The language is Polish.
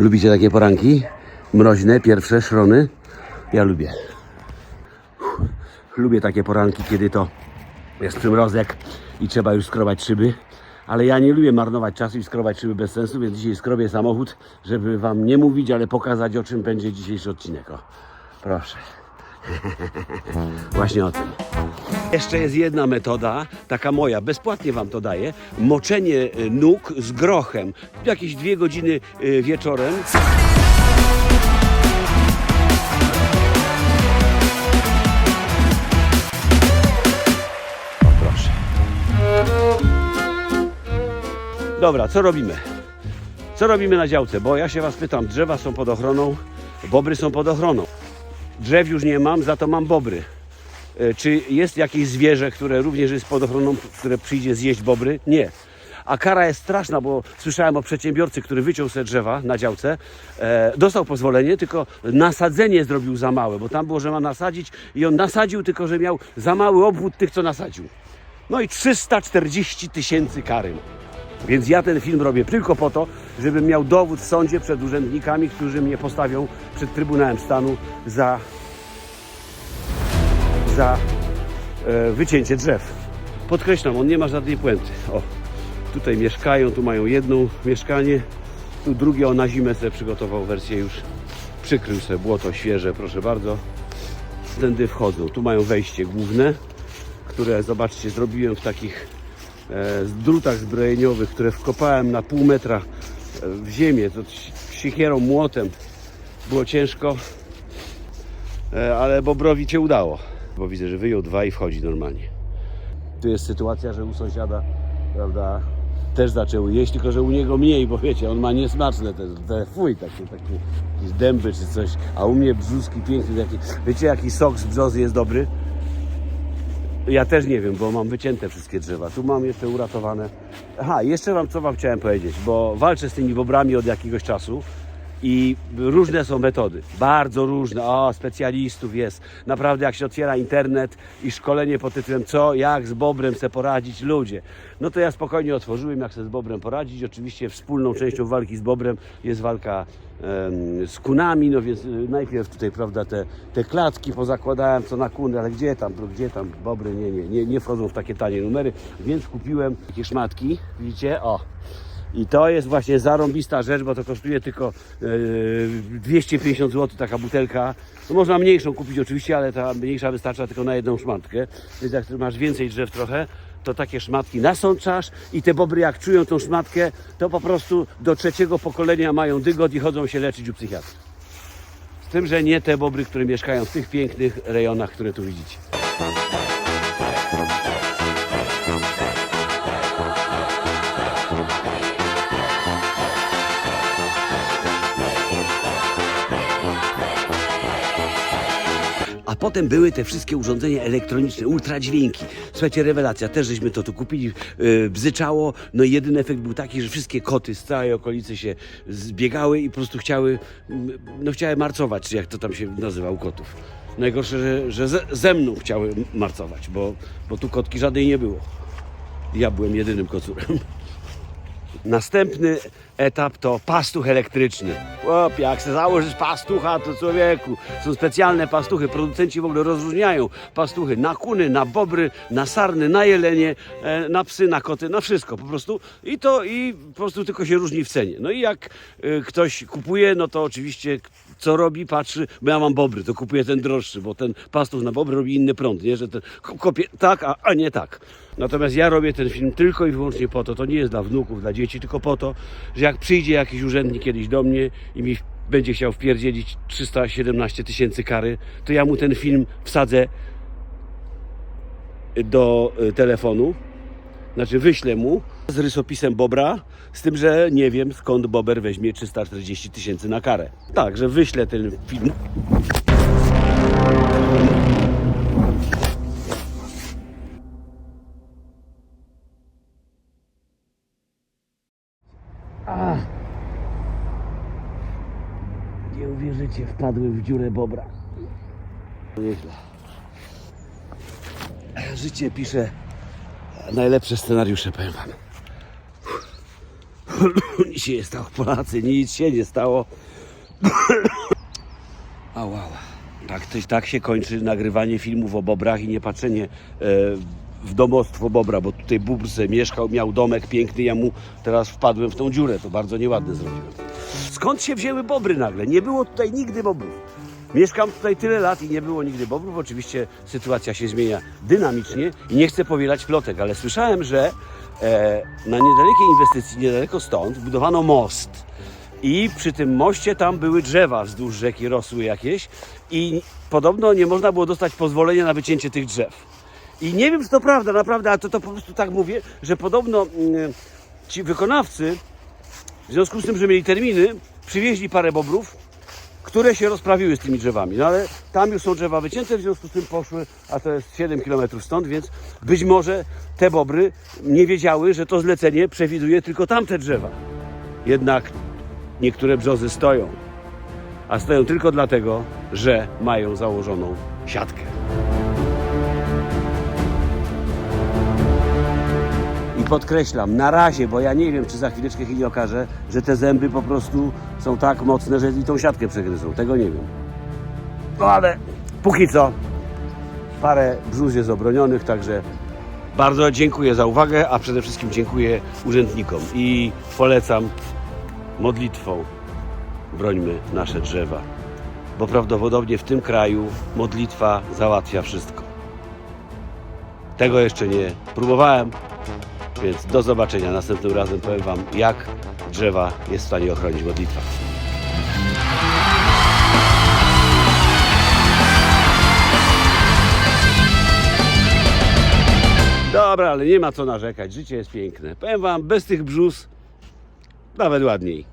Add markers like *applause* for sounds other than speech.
Lubicie takie poranki? Mroźne, pierwsze, szrony? Ja lubię. Lubię takie poranki, kiedy to jest przymrozek i trzeba już skrobać szyby. Ale ja nie lubię marnować czasu i skrobać szyby bez sensu, więc dzisiaj skrobię samochód, żeby Wam nie mówić, ale pokazać o czym będzie dzisiejszy odcinek. O, proszę. *laughs* Właśnie o tym. Jeszcze jest jedna metoda, taka moja, bezpłatnie Wam to daję. Moczenie y, nóg z grochem. Jakieś dwie godziny y, wieczorem. O, proszę. Dobra, co robimy? Co robimy na działce? Bo ja się Was pytam, drzewa są pod ochroną, bobry są pod ochroną. Drzew już nie mam, za to mam bobry. E, Czy jest jakieś zwierzę, które również jest pod ochroną, które przyjdzie zjeść bobry? Nie. A kara jest straszna, bo słyszałem o przedsiębiorcy, który wyciął sobie drzewa na działce, e, dostał pozwolenie, tylko nasadzenie zrobił za małe, bo tam było, że ma nasadzić i on nasadził, tylko że miał za mały obwód tych, co nasadził. No i 340 tysięcy kary. Więc ja ten film robię tylko po to, żebym miał dowód w sądzie przed urzędnikami, którzy mnie postawią przed Trybunałem Stanu za, za e, wycięcie drzew. Podkreślam, on nie ma żadnej puenty. O, tutaj mieszkają, tu mają jedno mieszkanie, tu drugie on na zimę sobie przygotował wersję już. Przykrył sobie błoto świeże, proszę bardzo. Tędy wchodzą. Tu mają wejście główne, które zobaczcie, zrobiłem w takich drutach zbrojeniowych, które wkopałem na pół metra e, w ziemię, to siekierą, młotem. Było ciężko, e, ale Bobrowi się udało, bo widzę, że wyjął dwa i wchodzi normalnie. Tu jest sytuacja, że u sąsiada, prawda, też zaczęły jeść, tylko że u niego mniej, bo wiecie, on ma niesmaczne te, te fuj, takie, takie jakieś dęby czy coś, a u mnie brzuski piękny taki. Wiecie, jaki sok z brzozy jest dobry? Ja też nie wiem, bo mam wycięte wszystkie drzewa. Tu mam jeszcze uratowane. Aha, jeszcze wam co wam chciałem powiedzieć, bo walczę z tymi bobrami od jakiegoś czasu i różne są metody. Bardzo różne. O, specjalistów jest. Naprawdę jak się otwiera internet i szkolenie pod tytułem co, jak z bobrem se poradzić ludzie. No to ja spokojnie otworzyłem, jak se z bobrem poradzić. Oczywiście wspólną częścią walki z bobrem jest walka em, z kunami, no więc y, najpierw tutaj, prawda, te, te klatki pozakładałem, co na kuny, ale gdzie tam, gdzie tam, bobry, nie, nie, nie, nie wchodzą w takie tanie numery, więc kupiłem takie szmatki, widzicie, o. I to jest właśnie zarąbista rzecz, bo to kosztuje tylko e, 250 zł taka butelka. No można mniejszą kupić oczywiście, ale ta mniejsza wystarcza tylko na jedną szmatkę. Więc jak masz więcej drzew trochę, to takie szmatki nasączasz i te bobry jak czują tą szmatkę, to po prostu do trzeciego pokolenia mają dygot i chodzą się leczyć u psychiatry. Z tym, że nie te bobry, które mieszkają w tych pięknych rejonach, które tu widzicie. A potem były te wszystkie urządzenia elektroniczne, ultradźwięki. Słuchajcie, rewelacja, też żeśmy to tu kupili, yy, bzyczało, no i jedyny efekt był taki, że wszystkie koty z całej okolicy się zbiegały i po prostu chciały, mm, no chciały marcować, czy jak to tam się nazywa u kotów. Najgorsze, że, że ze, ze mną chciały marcować, bo, bo tu kotki żadnej nie było. Ja byłem jedynym kocurem. Następny etap to pastuch elektryczny. Łop, jak se założysz pastucha, to człowieku, są specjalne pastuchy. Producenci w ogóle rozróżniają pastuchy na kuny, na bobry, na sarny, na jelenie, e, na psy, na koty, na wszystko po prostu. I to i po prostu tylko się różni w cenie. No i jak e, ktoś kupuje, no to oczywiście co robi, patrzy, bo ja mam bobry, to kupuję ten droższy, bo ten pastuch na bobry robi inny prąd, nie? Że ten ko- kopie tak, a, a nie tak. Natomiast ja robię ten film tylko i wyłącznie po to, to nie jest dla wnuków, dla dzieci, tylko po to, że jak przyjdzie jakiś urzędnik kiedyś do mnie i mi będzie chciał wpierdzielić 317 tysięcy kary, to ja mu ten film wsadzę do y, telefonu, znaczy wyślę mu z rysopisem Bobra, z tym, że nie wiem skąd Bober weźmie 340 tysięcy na karę. Tak, że wyślę ten film. Nie uwierzycie, wpadłem w dziurę Bobra. Nieźle. Życie pisze najlepsze scenariusze, powiem wam. nic się nie stało, Polacy, nic się nie stało. Au. Tak, to, tak się kończy nagrywanie filmów o bobrach i nie patrzenie e, w domostwo bobra, bo tutaj bóbr mieszkał, miał domek piękny, ja mu teraz wpadłem w tą dziurę, to bardzo nieładne zrobiłem. Skąd się wzięły bobry nagle? Nie było tutaj nigdy bobrów. Mieszkam tutaj tyle lat i nie było nigdy bobrów. Oczywiście sytuacja się zmienia dynamicznie i nie chcę powielać plotek, ale słyszałem, że e, na niedalekiej inwestycji, niedaleko stąd, budowano most. I przy tym moście tam były drzewa wzdłuż rzeki, rosły jakieś i podobno nie można było dostać pozwolenia na wycięcie tych drzew. I nie wiem, czy to prawda, naprawdę, ale to, to po prostu tak mówię, że podobno mm, ci wykonawcy, w związku z tym, że mieli terminy, przywieźli parę bobrów, które się rozprawiły z tymi drzewami. No ale tam już są drzewa wycięte, w związku z tym poszły, a to jest 7 km stąd, więc być może te bobry nie wiedziały, że to zlecenie przewiduje tylko tamte drzewa. Jednak niektóre brzozy stoją, a stoją tylko dlatego, że mają założoną siatkę. Podkreślam, na razie, bo ja nie wiem, czy za chwileczkę się nie okaże, że te zęby po prostu są tak mocne, że i tą siatkę przegryzą. Tego nie wiem. No ale póki co parę brzuz jest obronionych, także bardzo dziękuję za uwagę, a przede wszystkim dziękuję urzędnikom i polecam modlitwą brońmy nasze drzewa, bo prawdopodobnie w tym kraju modlitwa załatwia wszystko. Tego jeszcze nie próbowałem, więc do zobaczenia. Następnym razem powiem Wam, jak drzewa jest w stanie ochronić modlitwa. Dobra, ale nie ma co narzekać. Życie jest piękne. Powiem Wam, bez tych brzus nawet ładniej.